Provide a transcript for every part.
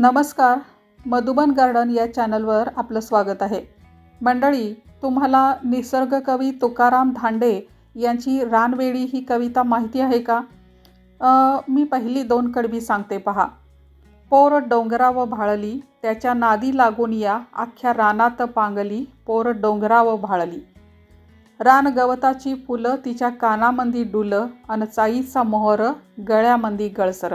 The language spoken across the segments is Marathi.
नमस्कार मधुबन गार्डन या चॅनलवर आपलं स्वागत आहे. मंडळी तुम्हाला निसर्गकवी तुकाराम धांडे यांची रानवेळी ही कविता माहिती आहे का? आ, मी पहिली दोन कडवी सांगते पहा. पोर डोंगराव भाळली त्याच्या नादी लागून या अख्ख्या रानात पांगली पोर डोंगराव भाळली. रान गवताची फुलं तिच्या कानामंदी डुलं अन चाईचा मोहर गळ्यामंदी गळसर.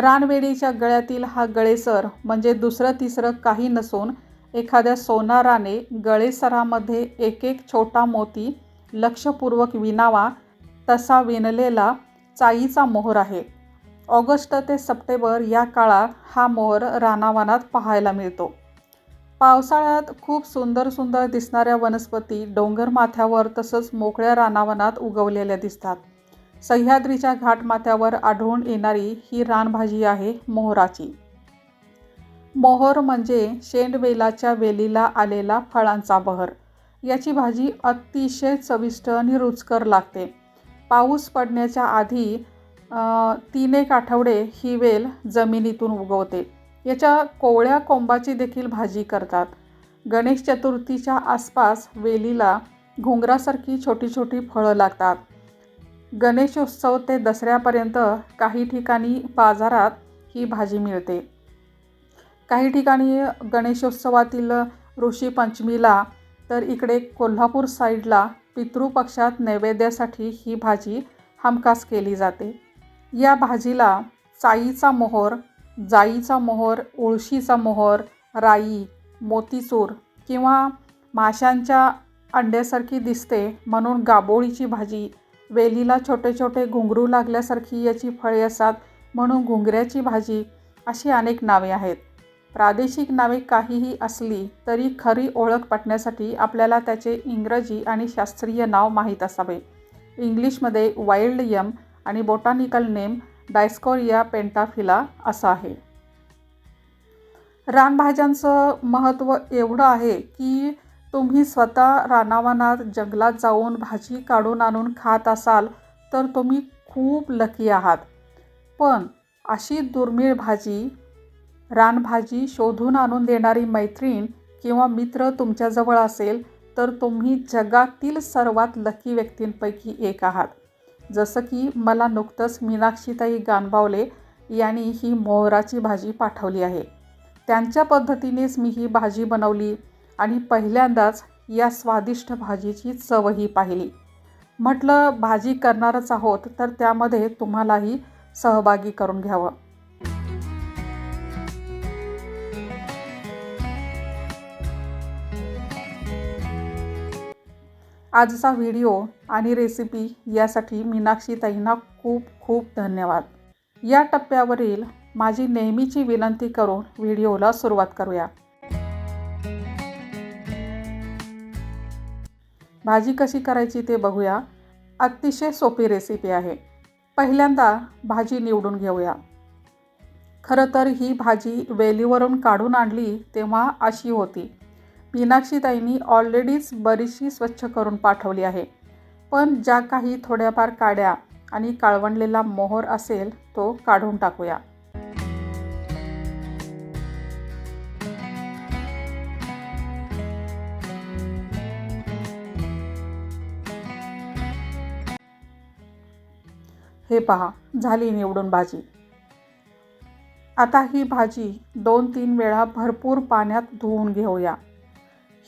रानवेडीच्या गळ्यातील हा गळेसर म्हणजे दुसरं तिसरं काही नसून एखाद्या सोनाराने गळेसरामध्ये एक एक छोटा मोती लक्षपूर्वक विणावा तसा विणलेला चाईचा मोहर आहे. ऑगस्ट ते सप्टेंबर या काळात हा मोहर रानावनात पाहायला मिळतो. पावसाळ्यात खूप सुंदर सुंदर दिसणाऱ्या वनस्पती डोंगरमाथ्यावर तसंच मोकळ्या रानावनात उगवलेल्या दिसतात. सह्याद्रीच्या घाटमाथ्यावर आढळून येणारी ही रानभाजी आहे मोहराची. मोहर म्हणजे शेंडवेलाच्या वेलीला आलेला फळांचा बहर. याची भाजी अतिशय चविष्ट आणि रुचकर लागते. पाऊस पडण्याच्या आधी तीन एक आठवडे ही वेल जमिनीतून उगवते. याच्या कोवळ्या कोंबाची देखील भाजी करतात. गणेश चतुर्थीच्या आसपास वेलीला घुंगरासारखी छोटी छोटी फळं लागतात. गणेशोत्सव ते दसऱ्यापर्यंत काही ठिकाणी बाजारात ही भाजी मिळते. काही ठिकाणी गणेशोत्सवातील ऋषी पंचमीला तर इकडे कोल्हापूर साईडला पितृपक्षात नैवेद्यासाठी ही भाजी हमखास केली जाते. या भाजीला चाईचा मोहर जाईचा मोहर उळशीचा मोहर राई मोतीचूर किंवा माशांच्या अंड्यासारखी दिसते म्हणून गाबोळीची भाजी वेलीला छोटे छोटे घुंगरू लागल्यासारखी याची फळे असतात म्हणून घुंगऱ्याची भाजी अशी अनेक नावे आहेत. प्रादेशिक नावे काहीही असली तरी खरी ओळख पटण्यासाठी आपल्याला त्याचे इंग्रजी आणि शास्त्रीय नाव माहीत असावे. इंग्लिशमध्ये वाईल्ड यम आणि बोटानिकल नेम डायस्कोरिया पेंटाफिला असं आहे. रानभाज्यांचं महत्त्व एवढं आहे की तुम्ही स्वतः रानावनात जंगलात जाऊन भाजी काढून आणून खात असाल तर तुम्ही खूप लकी आहात. पण अशी दुर्मिळ भाजी रानभाजी शोधून आणून देणारी मैत्रीण किंवा मित्र तुमच्याजवळ असेल तर तुम्ही जगातील सर्वात लकी व्यक्तींपैकी एक आहात. जसं की मला नुकतंच मीनाक्षीताई गानबावले यांनी ही मोहराची भाजी पाठवली आहे. त्यांच्या पद्धतीनेच मी ही भाजी बनवली. आणि पहिल्यांदाच या स्वादिष्ट भाजीची चवही पाहिली. म्हटलं भाजी करणारच आहोत तर त्यामध्ये तुम्हालाही सहभागी करून घ्यावं. आजचा व्हिडिओ आणि रेसिपी यासाठी मीनाक्षी ताईंना खूप खूप धन्यवाद. या टप्प्यावरील माझी नेहमीची विनंती करून व्हिडिओला सुरुवात करूया. भाजी कशी करायची ते बघूया. अतिशय सोपी रेसिपी आहे. पहिल्यांदा भाजी निवडून घेऊया. खरं तर ही भाजी वेलीवरून काढून आणली तेव्हा अशी होती. मीनाक्षीताईंनी ऑलरेडीच बरीचशी स्वच्छ करून पाठवली आहे. पण ज्या काही थोड्याफार काड्या आणि काळवणलेला मोहर असेल तो काढून टाकूया. हे पहा झाली निवडून भाजी. आता ही भाजी दोन तीन वेळा भरपूर पाण्यात धुवून घेऊया.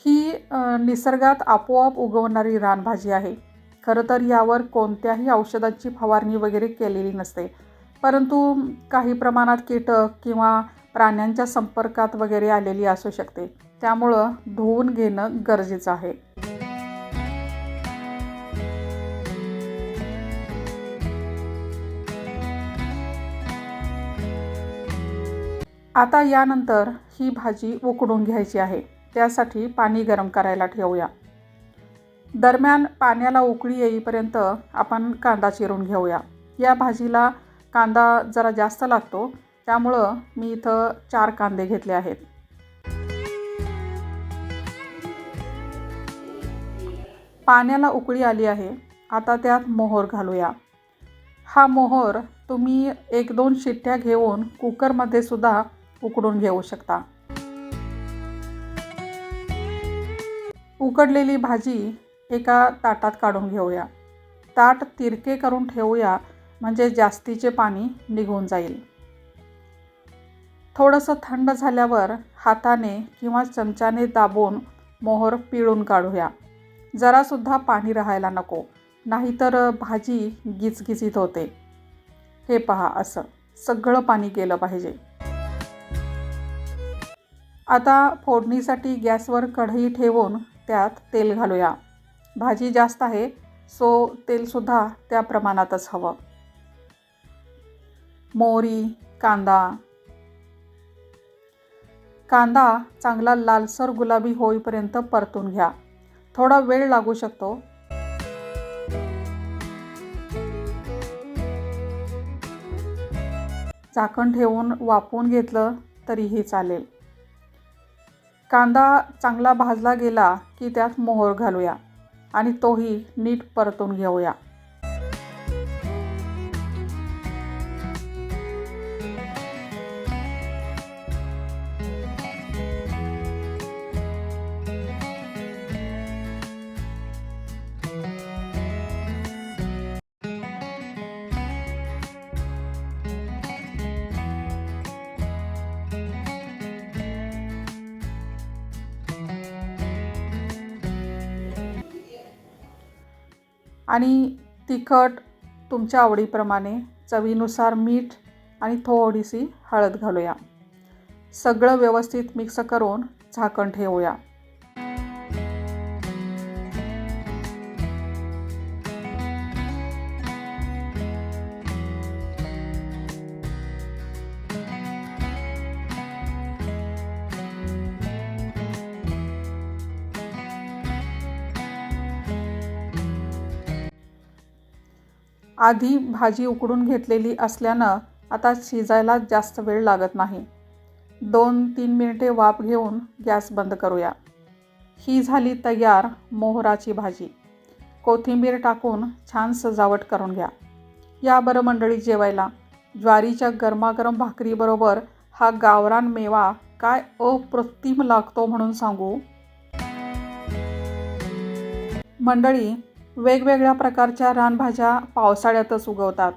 ही निसर्गात आपोआप उगवणारी रानभाजी आहे. खरं तर यावर कोणत्याही औषधाची फवारणी वगैरे केलेली नसते. परंतु काही प्रमाणात कीटक किंवा प्राण्यांच्या संपर्कात वगैरे आलेली असू शकते. त्यामुळं धुवून घेणं गरजेचं आहे. आता यानंतर ही भाजी उकडून घ्यायची आहे. त्यासाठी पाणी गरम करायला ठेवूया. दरम्यान पाण्याला उकळी येईपर्यंत आपण कांदा चिरून घेऊया. या भाजीला कांदा जरा जास्त लागतो त्यामुळं मी इथं चार कांदे घेतले आहेत. पाण्याला उकळी आली आहे आता त्यात मोहर घालूया. हा मोहर तुम्ही एक दोन शिट्ट्या घेऊन कुकरमध्ये सुद्धा उकडून घेऊ शकता. उकडलेली भाजी एका ताटात काढून घेऊया. ताट तिरके करून ठेवूया म्हणजे जास्तीचे पाणी निघून जाईल. थोडंसं थंड झाल्यावर हाताने किंवा चमच्याने दाबून मोहर पिळून काढूया. जरासुद्धा पाणी राहायला नको नाहीतर भाजी गिचगिचीत होते. हे पहा असं सगळं पाणी गेलं पाहिजे. आता फोडणीसाठी गॅसवर कढई ठेवून त्यात तेल घालूया. भाजी जास्त आहे सो तेलसुद्धा त्या प्रमाणातच हवं. मोहरी कांदा. कांदा चांगला लालसर गुलाबी होईपर्यंत परतून घ्या. थोडा वेळ लागू शकतो. झाकण ठेवून वाफवून घेतलं तरीही चालेल. कांदा चांगला भाजला गेला की त्यात मोहर घालूया आणि तोही नीट परतून घेऊया. आणि तिखट तुमच्या आवडीप्रमाणे चवीनुसार मीठ आणि थोडीशी हळद घालूया. सगळं व्यवस्थित मिक्स करून झाकण ठेवूया. आधी भाजी उकडून घेतलेली असल्यानं आता शिजायला जास्त वेळ लागत नाही. दोन तीन मिनिटे वाफ घेऊन गॅस बंद करूया. ही झाली तयार मोहराची भाजी. कोथिंबीर टाकून छान सजावट करून घ्या. या बरं मंडळी जेवायला. ज्वारीच्या गरमागरम भाकरीबरोबर हा गावरान मेवा काय अप्रतिम लागतो म्हणून सांगू. मंडळी वेगवेगळ्या प्रकारच्या रानभाज्या पावसाळ्यातच उगवतात.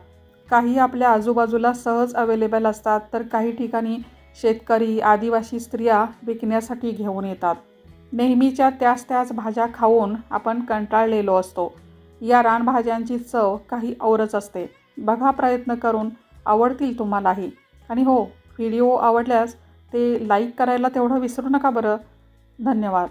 काही आपल्या आजूबाजूला सहज अवेलेबल असतात तर काही ठिकाणी शेतकरी आदिवासी स्त्रिया विकण्यासाठी घेऊन येतात. नेहमीच्या त्याच त्याच भाज्या खाऊन आपण कंटाळलेलो असतो. या रानभाज्यांची चव काही औरच असते. बघा प्रयत्न करून आवडतील तुम्हालाही. आणि हो व्हिडिओ आवडल्यास ते लाईक करायला तेवढं विसरू नका बरं. धन्यवाद.